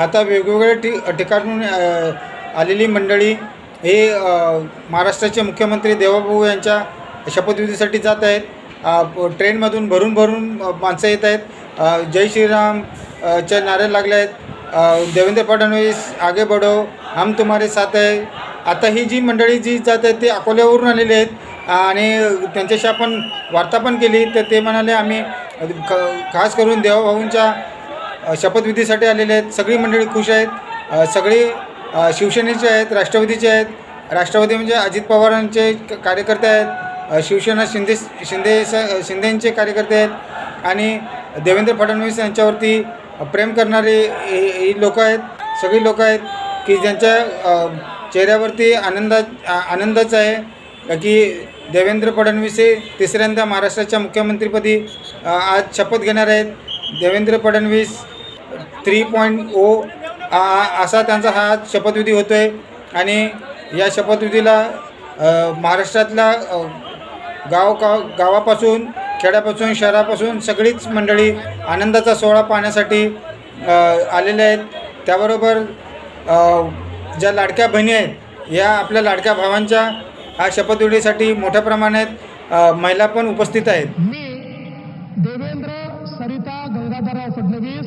आता वेगवेगळ्या ठि ठिकाणून आलेली मंडळी हे महाराष्ट्राचे मुख्यमंत्री देवाभाऊ यांच्या शपथविधीसाठी जात आहेत. ट्रेनमधून भरून भरून माणसं येत आहेत. जय श्रीराम अ, चे नारे लागले आहेत. देवेंद्र फडणवीस आगे बढो हम तुम्हारे साथ आहे आता ही जी मंडळी जी जात आहेत ते अकोल्यावरून आलेली आहेत. आणि त्यांच्याशी आपण वार्ता पण केली. तर ते म्हणाले आम्ही ख खास करून देवाभाऊंच्या शपथविधीसाठी आलेले आहेत. सगळी मंडळी खुश आहेत. सगळी शिवसेनेचे आहेत राष्ट्रवादीचे आहेत. राष्ट्रवादी म्हणजे अजित पवारांचे कार्यकर्ते आहेत. शिवसेना शिंदे शिंदे स- शिंदेंचे कार्यकर्ते आहेत. आणि देवेंद्र फडणवीस यांच्यावरती प्रेम करणारे ही लोकं आहेत. सगळी लोकं आहेत की ज्यांच्या चेहऱ्यावरती आनंदा आनंदच आहे. की देवेंद्र फडणवीस हे तिसऱ्यांदा महाराष्ट्राच्या मुख्यमंत्रीपदी आज शपथ घेणार आहेत. Devendra Fadnavis three point O असा त्यांचा हा शपथविधी होतो आहे आणि या शपथविधीला महाराष्ट्रातल्या गाव का गावापासून खेड्यापासून शहरापासून सगळीच मंडळी आनंदाचा सोहळा पाहण्यासाठी आलेले आलेल्या आहेत. त्याबरोबर ज्या लाडक्या बहिणी आहेत या आपल्या लाडक्या भावांच्या हा शपथविधीसाठी मोठ्या प्रमाणात महिला पण उपस्थित आहेत. मी देवेंद्र सरिता गंगाधरराव फडणवीस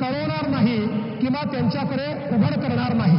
कळवणार नाही किंवा त्यांच्याकडे उघड करणार नाही.